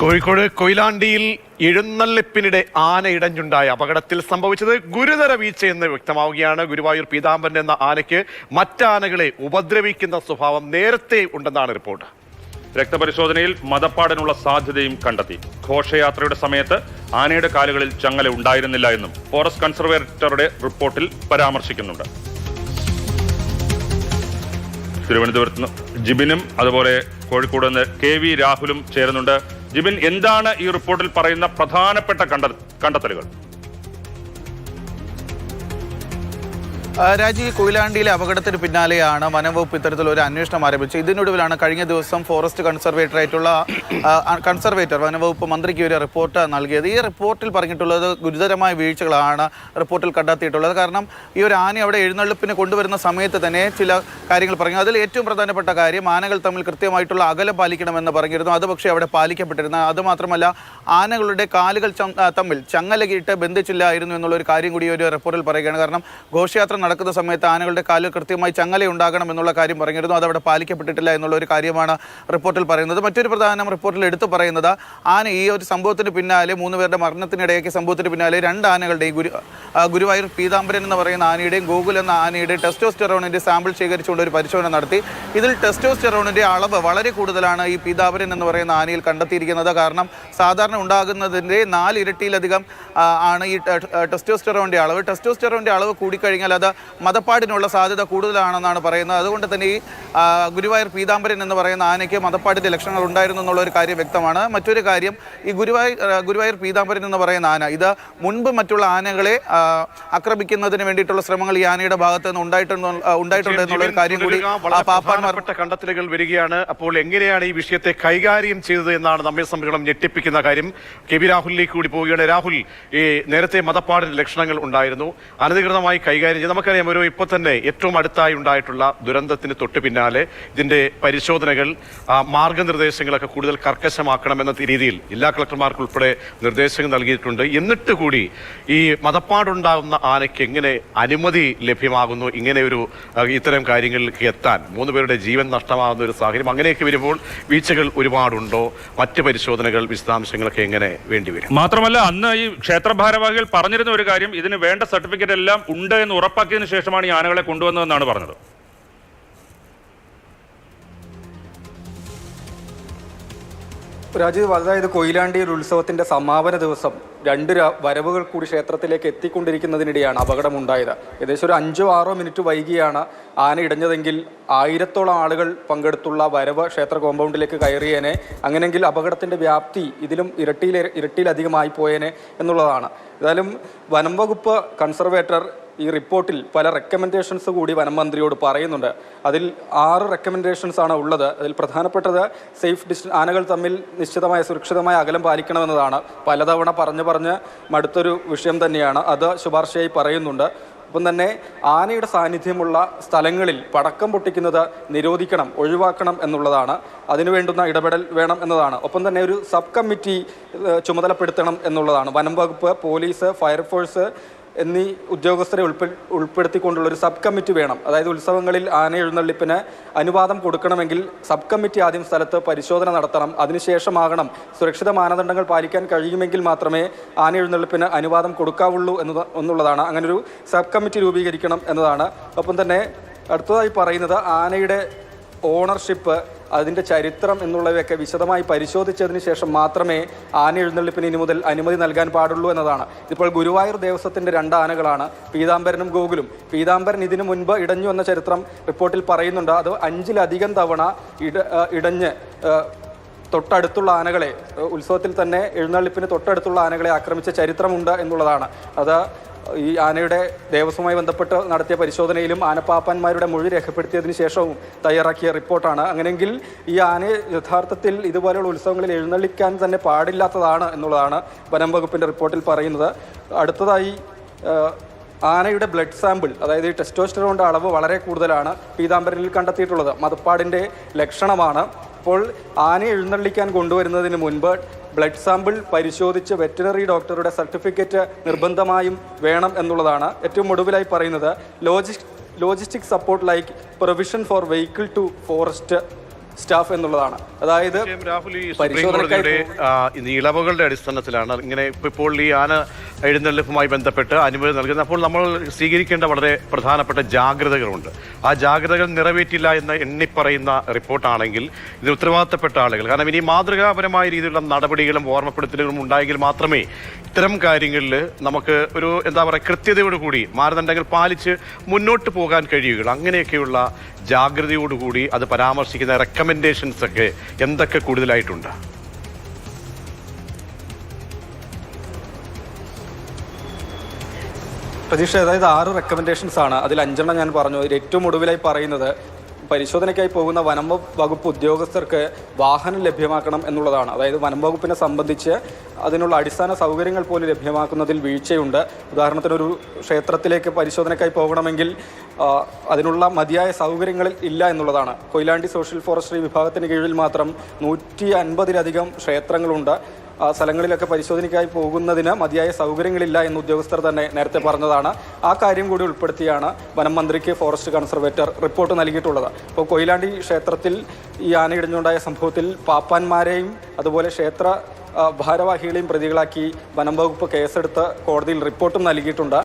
കോഴിക്കോട് കൊയിലാണ്ടിയിൽ എഴുന്നള്ളിപ്പിനിടെ ആന ഇടഞ്ഞുണ്ടായ അപകടത്തിൽ സംഭവിച്ചത് ഗുരുതര വീഴ്ചയെന്ന് വ്യക്തമാവുകയാണ്. ഗുരുവായൂർ പീതാംബരൻ എന്ന ആനയ്ക്ക് മറ്റാനകളെ ഉപദ്രവിക്കുന്ന സ്വഭാവം നേരത്തെ ഉണ്ടെന്നാണ് റിപ്പോർട്ട്. രക്തപരിശോധനയിൽ മതപ്പാടനുള്ള സാധ്യതയും കണ്ടെത്തി. ഘോഷയാത്രയുടെ സമയത്ത് ആനയുടെ കാലുകളിൽ ചങ്ങല ഉണ്ടായിരുന്നില്ല എന്നും ഫോറസ്റ്റ് കൺസർവേറ്ററുടെ റിപ്പോർട്ടിൽ പരാമർശിക്കുന്നുണ്ട്. തിരുവനന്തപുരത്ത് ജിബിനും അതുപോലെ കോഴിക്കോട് നിന്ന് കെ വി രാഹുലും ചേരുന്നുണ്ട്. ജിബിൻ എന്താണ് ഈ റിപ്പോർട്ടിൽ പറയുന്ന പ്രധാനപ്പെട്ട കണ്ട കണ്ടെത്തലുകൾ? രാജി കൊയിലാണ്ടിയിലെ അപകടത്തിന് പിന്നാലെയാണ് വനംവകുപ്പ് ഇത്തരത്തിൽ ഒരു അന്വേഷണം ആരംഭിച്ചത്. ഇതിനൊടുവിലാണ് കഴിഞ്ഞ ദിവസം ഫോറസ്റ്റ് കൺസർവേറ്റർ ആയിട്ടുള്ള കൺസർവേറ്റർ വനംവകുപ്പ് മന്ത്രിക്ക് ഒരു റിപ്പോർട്ട് നൽകിയത്. ഈ റിപ്പോർട്ടിൽ പറഞ്ഞിട്ടുള്ളത് ഗുരുതരമായ വീഴ്ചകളാണ് റിപ്പോർട്ടിൽ കണ്ടെത്തിയിട്ടുള്ളത്. കാരണം ഈ ഒരു ആന അവിടെ എഴുന്നള്ളിപ്പിന് കൊണ്ടുവരുന്ന സമയത്ത് തന്നെ ചില കാര്യങ്ങൾ പറഞ്ഞു. അതിൽ ഏറ്റവും പ്രധാനപ്പെട്ട കാര്യം ആനകൾ തമ്മിൽ കൃത്യമായിട്ടുള്ള അകലം പാലിക്കണമെന്ന് പറഞ്ഞിരുന്നു. അത് പക്ഷേ അവിടെ പാലിക്കപ്പെട്ടിരുന്നു അതുമാത്രമല്ല ആനകളുടെ കാലുകൾ തമ്മിൽ ചങ്ങലകിട്ട് ബന്ധിച്ചില്ലായിരുന്നു എന്നുള്ള ഒരു കാര്യം കൂടി ഒരു റിപ്പോർട്ടിൽ പറയുകയാണ്. കാരണം ഘോഷയാത്ര നടക്കുന്ന സമയത്ത് ആനകളുടെ കാലിൽ കൃത്യമായി ചങ്ങല ഉണ്ടാകണം എന്നുള്ള കാര്യം പറഞ്ഞിരുന്നു. അതവിടെ പാലിക്കപ്പെട്ടിട്ടില്ല എന്നുള്ള ഒരു കാര്യമാണ് റിപ്പോർട്ടിൽ പറയുന്നത്. മറ്റൊരു പ്രധാനം റിപ്പോർട്ടിൽ എടുത്തു പറയുന്നത് ആന ഈ ഒരു സംഭവത്തിന് പിന്നാലെ മൂന്ന് പേരുടെ മരണത്തിനിടയാക്കിയ സംഭവത്തിന് പിന്നാലെ രണ്ട് ആനകളുടെയും ഗുരു ഗുരുവായൂർ പീതാംബരൻ എന്ന് പറയുന്ന ആനയുടെയും ഗോകുൽ എന്ന ആനയുടെയും ടെസ്റ്റോസ്റ്റെറോണിന്റെ സാമ്പിൾ ശേഖരിച്ചുകൊണ്ട് ഒരു പരിശോധന നടത്തി. ഇതിൽ ടെസ്റ്റോസ്റ്റെറോണിന്റെ അളവ് വളരെ കൂടുതലാണ് ഈ പീതാംബരൻ എന്ന് പറയുന്ന ആനയിൽ കണ്ടെത്തിയിരിക്കുന്നത്. കാരണം സാധാരണ ഉണ്ടാകുന്നതിന്റെ നാല് ഇരട്ടിയിലധികം ആ, ആണ് ഈ ടെസ്റ്റോസ്റ്റെറോണിന്റെ അളവ്. ടെസ്റ്റോസ്റ്റെറോണിന്റെ അളവ് കൂടിക്കഴിഞ്ഞാൽ അത് മതപ്പാടിനുള്ള സാധ്യത കൂടുതലാണെന്നാണ് പറയുന്നത്. അതുകൊണ്ട് തന്നെ ഈ ഗുരുവായൂർ പീതാംബരൻ എന്ന് പറയുന്ന ആനയ്ക്ക് മതപ്പാടിന്റെ ലക്ഷണങ്ങൾ ഉണ്ടായിരുന്നു എന്നുള്ളൊരു കാര്യം വ്യക്തമാണ്. മറ്റൊരു കാര്യം ഈ ഗുരുവായൂർ ആ, ഗുരുവായൂർ പീതാംബരൻ എന്ന് പറയുന്ന ആന ഇത് മുൻപ് മറ്റുള്ള ആനകളെ ആക്രമിക്കുന്നതിന് വേണ്ടിയിട്ടുള്ള ശ്രമങ്ങൾ ഈ ആനയുടെ ഭാഗത്ത് നിന്ന് ഉണ്ടായിട്ടുണ്ട് ഉണ്ടായിട്ടുണ്ട് കാര്യം കൂടി കണ്ടെത്തലുകൾ വരികയാണ്. അപ്പോൾ എങ്ങനെയാണ് ഈ വിഷയത്തെ കൈകാര്യം ചെയ്തത് എന്നാണ് നമ്മെ സംബന്ധിച്ചിടം ഞെട്ടിപ്പിക്കുന്ന കാര്യം. കെ വി രാഹുലിലേക്ക് കൂടി പോവുകയാണ്. രാഹുൽ ഈ നേരത്തെ മതപ്പാടിന് ലക്ഷണങ്ങൾ ഉണ്ടായിരുന്നു. അനധികൃതമായി കൈകാര്യം ചെയ്ത്. നമുക്കറിയാം ഒരു ഇപ്പോൾ തന്നെ ഏറ്റവും അടുത്തായി ഉണ്ടായിട്ടുള്ള ദുരന്തത്തിന് തൊട്ട് പിന്നാലെ ഇതിന്റെ പരിശോധനകൾ മാർഗനിർദ്ദേശങ്ങളൊക്കെ കൂടുതൽ കർക്കശമാക്കണമെന്ന രീതിയിൽ ജില്ലാ കളക്ടർമാർക്ക് ഉൾപ്പെടെ നിർദ്ദേശങ്ങൾ നൽകിയിട്ടുണ്ട്. എന്നിട്ട് കൂടി ഈ മതപ്പാടുണ്ടാകുന്ന ആനയ്ക്ക് എങ്ങനെ അനുമതി ലഭ്യമാകുന്നു ഇങ്ങനെ ഒരു ഇത്തരം കാര്യങ്ങളിലേക്ക് എത്താൻ മൂന്ന് പേരുടെ ജീവൻ നഷ്ടമാകുന്ന ഒരു സാഹചര്യം അങ്ങനെയൊക്കെ വരുമ്പോൾ വീഴ്ചകൾ ഒരുപാടുണ്ടോ? മറ്റ് പരിശോധനകൾ വിശദാംശങ്ങളൊക്കെ എങ്ങനെ വേണ്ടിവരും മാത്രമല്ല അന്ന് ഈ ക്ഷേത്ര ഭാരവാഹികൾ പറഞ്ഞിരുന്ന ഒരു കാര്യം ഇതിന് വേണ്ട സർട്ടിഫിക്കറ്റ് എല്ലാം ഉണ്ട് എന്ന് ഉറപ്പാക്കിയതിനു ശേഷമാണ് ഈ ആനകളെ കൊണ്ടുവന്നതെന്നാണ് പറഞ്ഞത്. രാജീവ് അതായത് കൊയിലാണ്ടി ഒരു ഉത്സവത്തിന്റെ സമാപന ദിവസം രണ്ട് വരവുകൾ കൂടി ക്ഷേത്രത്തിലേക്ക് എത്തിക്കൊണ്ടിരിക്കുന്നതിനിടെയാണ് അപകടമുണ്ടായത്. ഏകദേശം ഒരു അഞ്ചോ ആറോ മിനിറ്റ് വൈകിയാണ് ആന ഇടഞ്ഞതെങ്കിൽ ആയിരത്തോളം ആളുകൾ പങ്കെടുത്തുള്ള വരവ് ക്ഷേത്ര കോമ്പൗണ്ടിലേക്ക് കയറിയേനെ. അങ്ങനെങ്കിൽ അപകടത്തിന്റെ വ്യാപ്തി ഇതിലും ഇരട്ടിയിൽ ഇരട്ടിയിലധികമായി പോയേനെ എന്നുള്ളതാണ്. ഏതായാലും വനം വകുപ്പ് കൺസർവേറ്റർ ഈ റിപ്പോർട്ടിൽ പല റെക്കമെൻഡേഷൻസ് കൂടി വനം മന്ത്രിയോട് പറയുന്നുണ്ട്. അതിൽ ആറ് റെക്കമെൻഡേഷൻസ് ആണ് ഉള്ളത്. അതിൽ പ്രധാനപ്പെട്ടത് സേഫ് ഡിസ് ആനകൾ തമ്മിൽ നിശ്ചിതമായ സുരക്ഷിതമായ അകലം പാലിക്കണമെന്നതാണ്. പലതവണ പറഞ്ഞു പറഞ്ഞ് മടുത്തൊരു വിഷയം തന്നെയാണ്. അത് ശുപാർശയായി പറയുന്നുണ്ട്. ഒപ്പം തന്നെ ആനയുടെ സാന്നിധ്യമുള്ള സ്ഥലങ്ങളിൽ പടക്കം പൊട്ടിക്കുന്നത് നിരോധിക്കണം ഒഴിവാക്കണം എന്നുള്ളതാണ്. അതിനു വേണ്ടുന്ന ഇടപെടൽ വേണം എന്നതാണ്. ഒപ്പം തന്നെ ഒരു സബ് കമ്മിറ്റി ചുമതലപ്പെടുത്തണം എന്നുള്ളതാണ്. വനം വകുപ്പ് പോലീസ് ഫയർഫോഴ്സ് എന്നീ ഉദ്യോഗസ്ഥരെ ഉൾപ്പെ ഉൾപ്പെടുത്തിക്കൊണ്ടുള്ള ഒരു സബ് കമ്മിറ്റി വേണം. അതായത് ഉത്സവങ്ങളിൽ ആന എഴുന്നള്ളിപ്പിന് അനുവാദം കൊടുക്കണമെങ്കിൽ സബ് കമ്മിറ്റി ആദ്യം സ്ഥലത്ത് പരിശോധന നടത്തണം. അതിനുശേഷമാകണം സുരക്ഷിത മാനദണ്ഡങ്ങൾ പാലിക്കാൻ കഴിയുമെങ്കിൽ മാത്രമേ ആന എഴുന്നള്ളിപ്പിന് അനുവാദം കൊടുക്കാവുള്ളൂ എന്നത് എന്നുള്ളതാണ്. അങ്ങനൊരു സബ് കമ്മിറ്റി രൂപീകരിക്കണം എന്നതാണ്. ഒപ്പം തന്നെ അടുത്തതായി പറയുന്നത് ആനയുടെ ഓണർഷിപ്പ് അതിന്റെ ചരിത്രം എന്നുള്ളവയൊക്കെ വിശദമായി പരിശോധിച്ചതിന് ശേഷം മാത്രമേ ആന എഴുന്നള്ളിപ്പിന് ഇനി മുതൽ അനുമതി നൽകാൻ പാടുള്ളൂ എന്നതാണ്. ഇപ്പോൾ ഗുരുവായൂർ ദേവസ്വത്തിന്റെ രണ്ട് ആനകളാണ്. പീതാംബരനും ഗോകുലും. പീതാംബരൻ ഇതിനു മുൻപ് ഇടഞ്ഞു എന്ന ചരിത്രം റിപ്പോർട്ടിൽ പറയുന്നുണ്ട്. അത് അഞ്ചിലധികം തവണ ഇട ഇടഞ്ഞ് തൊട്ടടുത്തുള്ള ആനകളെ ഉത്സവത്തിൽ തന്നെ എഴുന്നള്ളിപ്പിന് തൊട്ടടുത്തുള്ള ആനകളെ ആക്രമിച്ച ചരിത്രമുണ്ട് എന്നുള്ളതാണ്. അത് ഈ ആനയുടെ ദേവസ്വവുമായി ബന്ധപ്പെട്ട് നടത്തിയ പരിശോധനയിലും ആനപ്പാപ്പന്മാരുടെ മൊഴി രേഖപ്പെടുത്തിയതിനു ശേഷവും തയ്യാറാക്കിയ റിപ്പോർട്ടാണ്. അങ്ങനെയെങ്കിൽ ഈ ആനയെ യഥാർത്ഥത്തിൽ ഇതുപോലെയുള്ള ഉത്സവങ്ങളിൽ എഴുന്നള്ളിക്കാൻ തന്നെ പാടില്ലാത്തതാണ് എന്നുള്ളതാണ് വനം വകുപ്പിന്റെ റിപ്പോർട്ടിൽ പറയുന്നത്. അടുത്തതായി ആനയുടെ ബ്ലഡ് സാമ്പിൾ അതായത് ടെസ്റ്റോസ്റ്ററോണിന്റെ അളവ് വളരെ കൂടുതലാണ് പീതാംബരനിൽ കണ്ടെത്തിയിട്ടുള്ളത്. മതപ്പാടിന്റെ ലക്ഷണമാണ്. അപ്പോൾ ആനയെ എഴുന്നള്ളിക്കാൻ കൊണ്ടുവരുന്നതിന് മുൻപ് ബ്ലഡ് സാമ്പിൾ പരിശോധിച്ച് വെറ്റിനറി ഡോക്ടറുടെ സർട്ടിഫിക്കറ്റ് നിർബന്ധമായും വേണം എന്നുള്ളതാണ് ഏറ്റവും ഒടുവിലായി പറയുന്നത്. ലോജിസ് logistic support like provision for vehicle to forest staff എന്നുള്ളതാണ്. അതായത് രാഹുൽ ഈ ഇളവുകളുടെ അടിസ്ഥാനത്തിലാണ് ഇങ്ങനെ ഇപ്പോൾ ഈ ആന എഴുന്നള്ളിപ്പുമായി ബന്ധപ്പെട്ട് അനുമതി നൽകുന്നത്. അപ്പോൾ നമ്മൾ സ്വീകരിക്കേണ്ട വളരെ പ്രധാനപ്പെട്ട ജാഗ്രതകളുണ്ട്. ആ ജാഗ്രതകൾ നിറവേറ്റില്ല എന്ന് എണ്ണിപ്പറയുന്ന റിപ്പോർട്ടാണെങ്കിൽ ഇത് ഉത്തരവാദിത്തപ്പെട്ട ആളുകൾ. കാരണം ഇനി മാതൃകാപരമായ രീതിയിലുള്ള നടപടികളും ഓർമ്മപ്പെടുത്തലുകളും ഉണ്ടായെങ്കിൽ മാത്രമേ ഇത്തരം കാര്യങ്ങളിൽ നമുക്ക് ഒരു എന്താ പറയുക കൃത്യതയോടുകൂടി മാനദണ്ഡങ്ങൾ പാലിച്ച് മുന്നോട്ട് പോകാൻ കഴിയുകയുള്ളൂ. അങ്ങനെയൊക്കെയുള്ള ജാഗ്രതയോടുകൂടി അത് പരാമർശിക്കുന്ന റെക്കമെൻഡേഷൻസ് ഒക്കെ എന്തൊക്കെ കൂടുതലായിട്ടുണ്ട്? പ്രതീക്ഷ അതായത് ആറ് റെക്കമെൻഡേഷൻസ് ആണ്. അതിൽ അഞ്ചെണ്ണം ഞാൻ പറഞ്ഞു. ഏറ്റവും ഒടുവിലായി പറയുന്നത് പരിശോധനയ്ക്കായി പോകുന്ന വനം വകുപ്പ് ഉദ്യോഗസ്ഥർക്ക് വാഹനം ലഭ്യമാക്കണം എന്നുള്ളതാണ്. അതായത് വനം വകുപ്പിനെ സംബന്ധിച്ച് അതിനുള്ള അടിസ്ഥാന സൗകര്യങ്ങൾ പോലും ലഭ്യമാക്കുന്നതിൽ വീഴ്ചയുണ്ട്. ഉദാഹരണത്തിന് ഒരു ക്ഷേത്രത്തിലേക്ക് പരിശോധനയ്ക്കായി പോകണമെങ്കിൽ അതിനുള്ള മതിയായ സൗകര്യങ്ങളിൽ ഇല്ല എന്നുള്ളതാണ്. കൊയിലാണ്ടി സോഷ്യൽ ഫോറസ്ട്രി വിഭാഗത്തിന് കീഴിൽ മാത്രം നൂറ്റി അൻപതിലധികം ക്ഷേത്രങ്ങളുണ്ട്. സ്ഥലങ്ങളിലൊക്കെ പരിശോധനയ്ക്കായി പോകുന്നതിന് മതിയായ സൗകര്യങ്ങളില്ല എന്ന് ഉദ്യോഗസ്ഥർ തന്നെ നേരത്തെ പറഞ്ഞതാണ്. ആ കാര്യം കൂടി ഉൾപ്പെടുത്തിയാണ് വനം മന്ത്രിക്ക് ഫോറസ്റ്റ് കൺസർവേറ്റർ റിപ്പോർട്ട് നൽകിയിട്ടുള്ളത്. അപ്പോൾ കൊയിലാണ്ടി ക്ഷേത്രത്തിൽ ഈ ആനയിടിഞ്ഞുണ്ടായ സംഭവത്തിൽ പാപ്പാന്മാരെയും അതുപോലെ ക്ഷേത്ര ഭാരവാഹികളെയും പ്രതികളാക്കി വനം വകുപ്പ് കേസെടുത്ത് കോടതിയിൽ റിപ്പോർട്ടും നൽകിയിട്ടുണ്ട്.